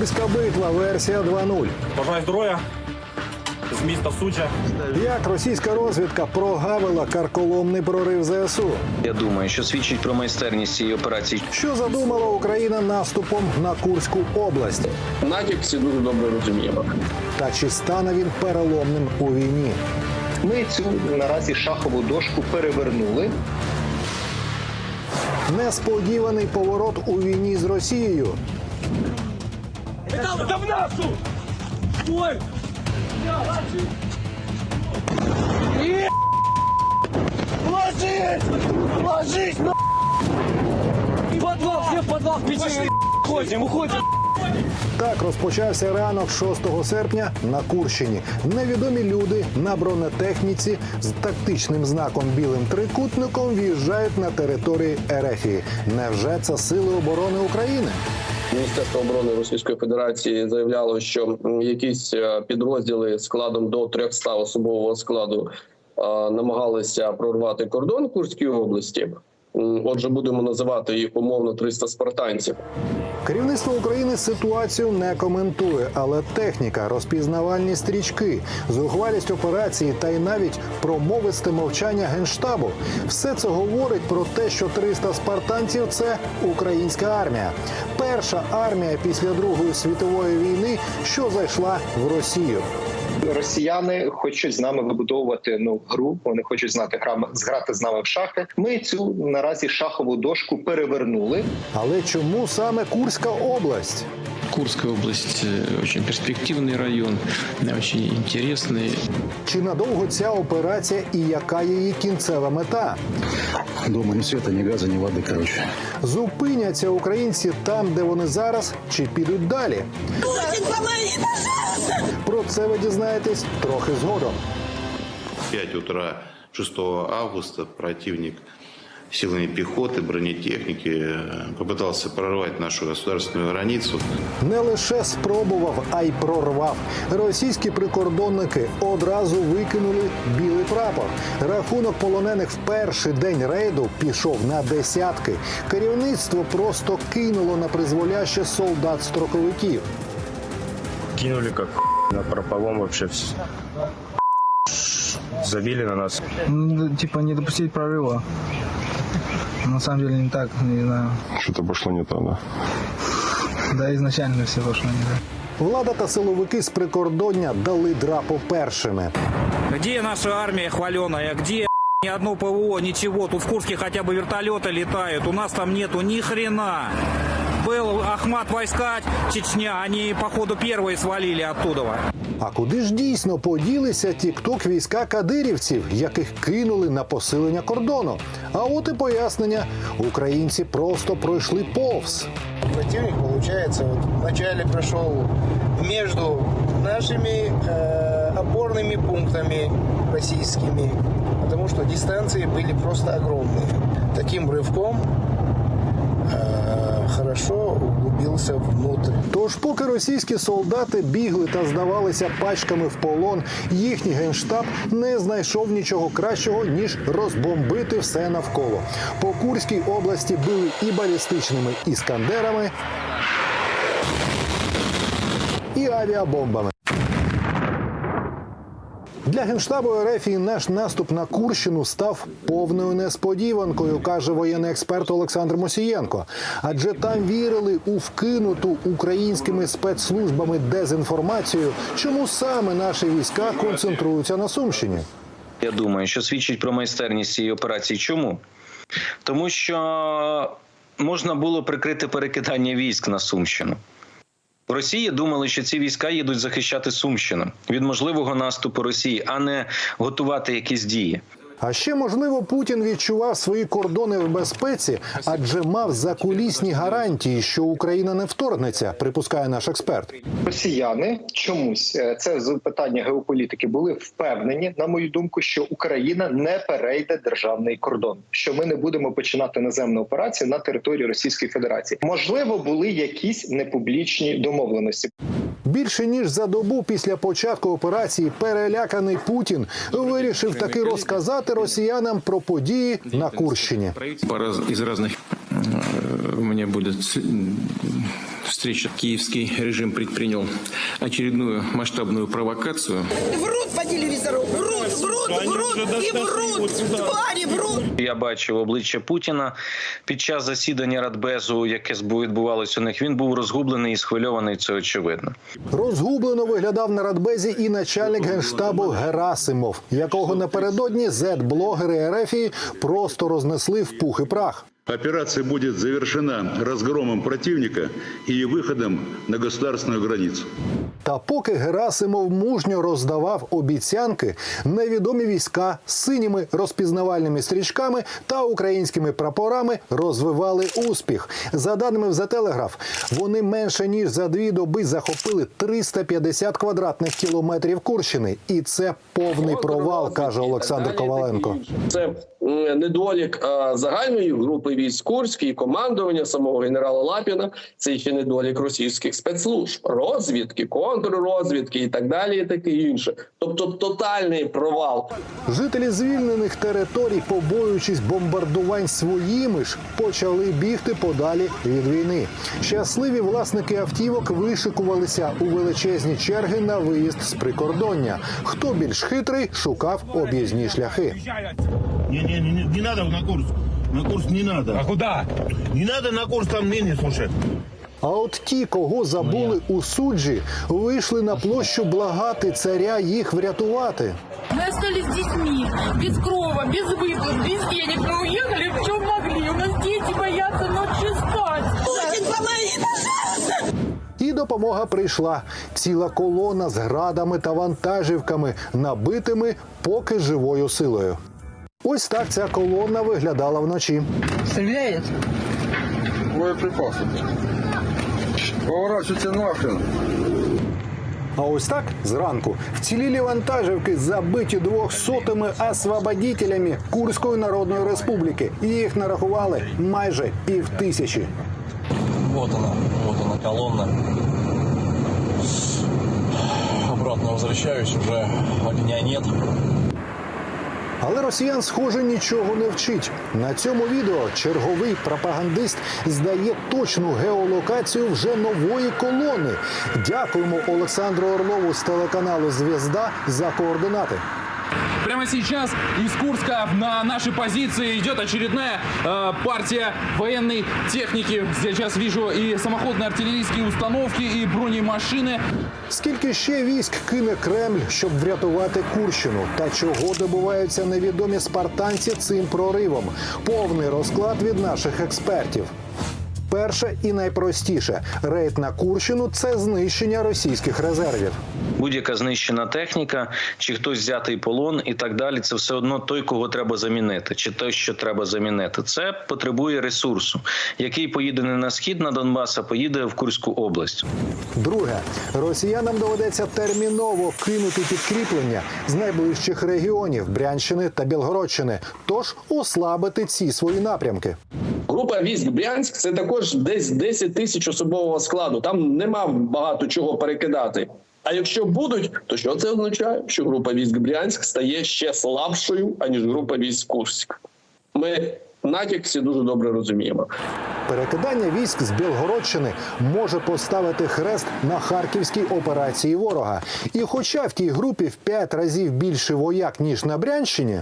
Курська битва, версія 2.0. Бажаю здоров'я з міста Суча. Як російська розвідка прогавила карколомний прорив ЗСУ? Я думаю, що свідчить про майстерність цієї операції. Що задумала Україна наступом на Курську область? Натяк всі дуже добре розуміємо. Та чи стане він переломним у війні? Ми цю наразі шахову дошку перевернули. Несподіваний поворот у війні з Росією. Так розпочався ранок 6 серпня на Курщині. Невідомі люди на бронетехніці з тактичним знаком білим трикутником в'їжджають на території Ерефії. Невже це сили оборони України? Міністерство оборони Російської Федерації заявляло, що якісь е, підрозділи складом до 300 особового складу намагалися прорвати кордон Курської області. Отже, будемо називати їх умовно 300 спартанців. Керівництво України ситуацію не коментує, але техніка, розпізнавальні стрічки, зухвалість операції та й навіть промовисте мовчання генштабу все це говорить про те, що 300 спартанців це українська армія, перша армія після Другої світової війни, що зайшла в Росію. Росіяни хочуть з нами вибудовувати ну гру. Вони хочуть знати зграти з нами в шахи. Ми цю наразі шахову дошку перевернули. Але чому саме Курська область? Курская область э, очень перспективный район, э, очень интересный. Чи надовго ця операція і яка її кінцева мета? Дома ни света, ни газа, ни воды, короче. Зупиняться українці там, де вони зараз, чи підуть далі? Про це ви дізнаєтесь трохи згодом. 5 утра 6 августа противник силами пехоты, бронетехники э, попытался прорвать нашу государственную границу. Не лише спробував, а й прорвав. Російські прикордонники одразу викинули білий прапор. Рахунок полонених в перший день рейду пішов на десятки. Керівництво просто кинуло на призволяще солдат-строковиків. Кинули як на прополом вообще все. Забили на нас. Ну, типа не допустить прорыва. На самом деле не так, не знаю. Что-то пошло не то, да? Да, изначально все пошло не так. Влада та силовики з прикордоння дали драпу першими. Где наша армия хваленая? Где ни одно ПВО, ничего? Тут в Курске хотя бы вертолеты летают. У нас там нету ни хрена Был Ахмат войска Чечня, они, походу, первые свалили оттуда. А куди ж дійсно поділися тікток війська кадирівців, яких кинули на посилення кордону? А от і пояснення: українці просто пройшли повз. Противник, получается, вот вначале прошел между нашими э, опорными пунктами российскими, потому что дистанции были просто огромные. Таким рывком э, хорошо углубился внутрь. Тож, поки російські солдати бігли та здавалися пачками в полон, їхній генштаб не знайшов нічого кращого ніж розбомбити все навколо. По Курській області били і балістичними іскандерами, і авіабомбами. Для генштабу РФ і наш наступ на Курщину став повною несподіванкою, каже воєнний експерт Олександр Мосієнко. Адже там вірили у вкинуту українськими спецслужбами дезінформацію, чому саме наші війська концентруються на Сумщині. Я думаю, що свідчить про майстерність цієї операції. Чому? Тому що можна було прикрити перекидання військ на Сумщину. Росії думали, що ці війська їдуть захищати Сумщину від можливого наступу Росії, а не готувати якісь дії. А ще можливо Путін відчував свої кордони в безпеці, адже мав закулісні гарантії, що Україна не вторгнеться, припускає наш експерт. Росіяни чомусь е, це з питання геополітики були впевнені, на мою думку, що Україна не перейде державний кордон, що ми не будемо починати наземну операцію на території Російської Федерації. Можливо, були якісь непублічні домовленості. Більше ніж за добу після початку операції переляканий Путін вирішив таки розказати росіянам про події на Курщині. Пара із різних у мене будет с- встреча киевский режим предпринял очередную масштабную провокацию. Врут по телевизору, врут, врут, врут и врут, твари врут. Я бачив обличчя Путіна під час засідання Радбезу, яке відбувалося у них. Він був розгублений і схвильований. Це очевидно. Розгублено виглядав на радбезі і начальник генштабу Герасимов, якого напередодні зет-блогери РФ просто рознесли в пух і прах. Операция будет завершена разгромом противника и выходом на государственную границу. Та поки Герасимов мужньо роздавав обіцянки, невідомі війська з синіми розпізнавальними стрічками та українськими прапорами розвивали успіх. За даними в Telegraph, вони менше ніж за дві доби захопили 350 квадратних кілометрів Курщини, і це повний провал, каже Олександр Коваленко. Це недолік е, загальної групи військ Курської, командування самого генерала Лапіна. Це ще недолік російських спецслужб, розвідки, контррозвідки і так далі, і таке інше. Тобто тотальний провал. Жителі звільнених територій, побоюючись бомбардувань своїми ж, почали бігти подалі від війни. Щасливі власники автівок вишикувалися у величезні черги на виїзд з прикордоння. Хто більш хитрий, шукав об'їзні шляхи. Не, не, не, не надо на курс. На курс не надо. А куда? Не надо на курс, там ныне, слушай. А от ті, кого забули у суджі, вийшли на площу благати царя їх врятувати. Мы остались с детьми, без крова, без выплат, без денег. Мы уехали в чем могли. У нас дети боятся ночью спать. Путин, помоги, пожалуйста! І допомога прийшла. Ціла колона з градами та вантажівками, набитими поки живою силою. Ось так ця колона виглядала вночі. Стреляет? Боеприпасы. Поворачивайте нахрен. А ось так зранку вцілілі вантажівки забиті двохсотими освободітелями Курської Народної Республіки. І Їх нарахували майже пів тисячі. Вот она, вот она колонна. Обратно возвращаюсь, уже огня нет. Але росіян, схоже, нічого не вчить. На цьому відео черговий пропагандист здає точну геолокацію вже нової колони. Дякуємо Олександру Орлову з телеканалу Зв'язда за координати. Прямо сейчас из Курска на наши позиции идет очередная э, партия военной техники. Сейчас вижу и самоходные артиллерийские установки, и бронемашины. Скільки ще військ кине Кремль, щоб врятувати Курщину? Та чого добуваються невідомі спартанці цим проривом? Повний розклад від наших експертів. Перше і найпростіше рейд на Курщину це знищення російських резервів. Будь-яка знищена техніка, чи хтось взятий полон і так далі. Це все одно той, кого треба замінити, чи той, що треба замінити. Це потребує ресурсу, який поїде не на схід на Донбас, а поїде в Курську область. Друге, росіянам доведеться терміново кинути підкріплення з найближчих регіонів Брянщини та Білгородщини, тож ослабити ці свої напрямки. Група військ Брянськ це також десь 10 тисяч особового складу. Там нема багато чого перекидати. А якщо будуть, то що це означає? Що група військ Брянськ стає ще слабшою, аніж група військ Курськ. Ми натяк всі дуже добре розуміємо. Перекидання військ з Білгородщини може поставити хрест на харківській операції ворога. І хоча в тій групі в п'ять разів більше вояк ніж на Брянщині,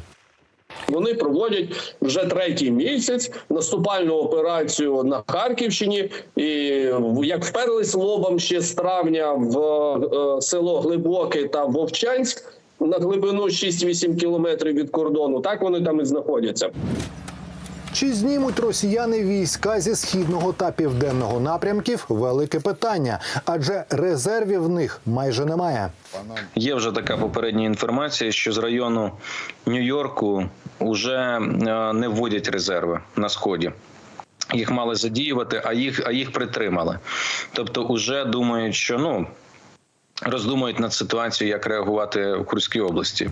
Вони проводять вже третій місяць наступальну операцію на Харківщині. І як вперлись лобом ще з травня в е, село Глибоке та Вовчанськ на глибину 6-8 кілометрів від кордону, так вони там і знаходяться. Чи знімуть росіяни війська зі східного та південного напрямків велике питання, адже резервів в них майже немає. Є вже така попередня інформація, що з району Нью-Йорку вже не вводять резерви на сході. Їх мали задіювати, а їх, а їх притримали. Тобто, вже думають, що ну роздумують над ситуацією, як реагувати в Курській області.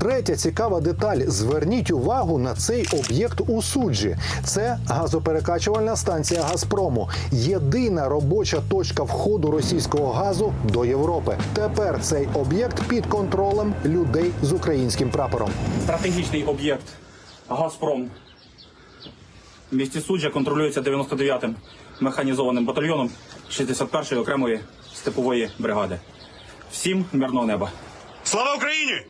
Третя цікава деталь: зверніть увагу на цей об'єкт у суджі. Це газоперекачувальна станція Газпрому. Єдина робоча точка входу російського газу до Європи. Тепер цей об'єкт під контролем людей з українським прапором. Стратегічний об'єкт Газпром. В місті Суджа контролюється 99-м механізованим батальйоном 61-ї окремої степової бригади. Всім мирного неба. Слава Україні!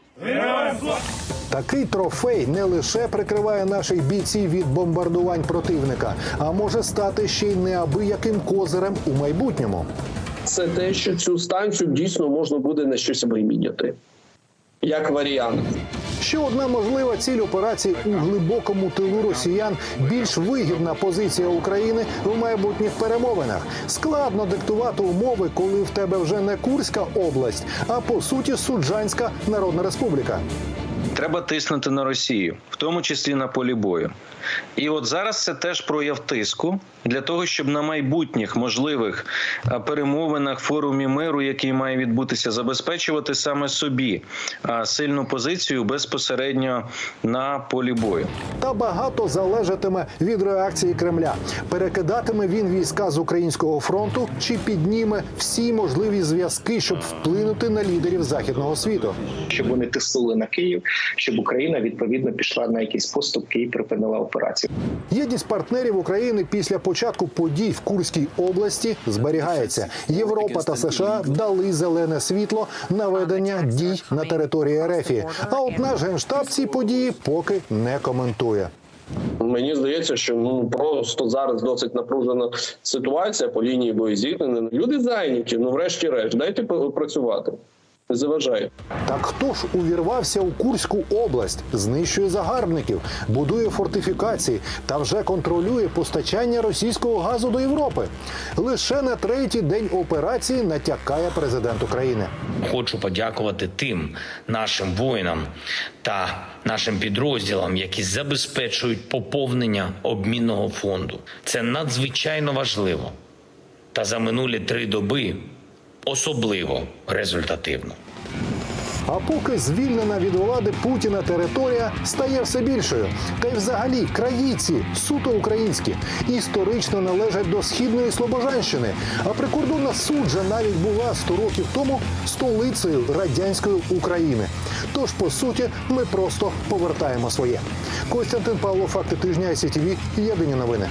Такий трофей не лише прикриває наших бійців від бомбардувань противника, а може стати ще й неабияким козирем у майбутньому. Це те, що цю станцію дійсно можна буде на щось виміняти. Як варіант. Ще одна можлива ціль операції у глибокому тилу росіян більш вигідна позиція України в майбутніх перемовинах. Складно диктувати умови, коли в тебе вже не Курська область, а по суті Суджанська Народна Республіка. Треба тиснути на Росію, в тому числі на полі бою. І от зараз це теж прояв тиску для того, щоб на майбутніх можливих перемовинах форумі миру, який має відбутися, забезпечувати саме собі сильну позицію безпосередньо на полі бою. Та багато залежатиме від реакції Кремля. Перекидатиме він війська з українського фронту чи підніме всі можливі зв'язки, щоб вплинути на лідерів західного світу. щоб вони тиснули на Київ, щоб Україна відповідно пішла на якісь поступки і припинила операцію. Єдність партнерів України після початку подій в Курській області зберігається. Європа та США дали зелене світло на ведення дій на території РФ. А от наш генштаб ці події поки не коментує. Мені здається, що ну просто зараз досить напружена ситуація по лінії боєзіткнення. Люди зайняті. Ну, врешті-решт, дайте працювати. Не заважайте. Так хто ж увірвався у Курську область, знищує загарбників, будує фортифікації та вже контролює постачання російського газу до Європи? Лише на третій день операції натякає президент України. Хочу подякувати тим нашим воїнам та нашим підрозділам, які забезпечують поповнення обмінного фонду. Це надзвичайно важливо. Та за минулі три доби особливо результативно. А поки звільнена від влади Путіна територія стає все більшою. Та й взагалі краї ці суто українські історично належать до східної Слобожанщини. А прикордонна суджа навіть була 100 років тому столицею радянської України. Тож, по суті, ми просто повертаємо своє. Костянтин Павло, факти тижня ICTV, Єдині новини.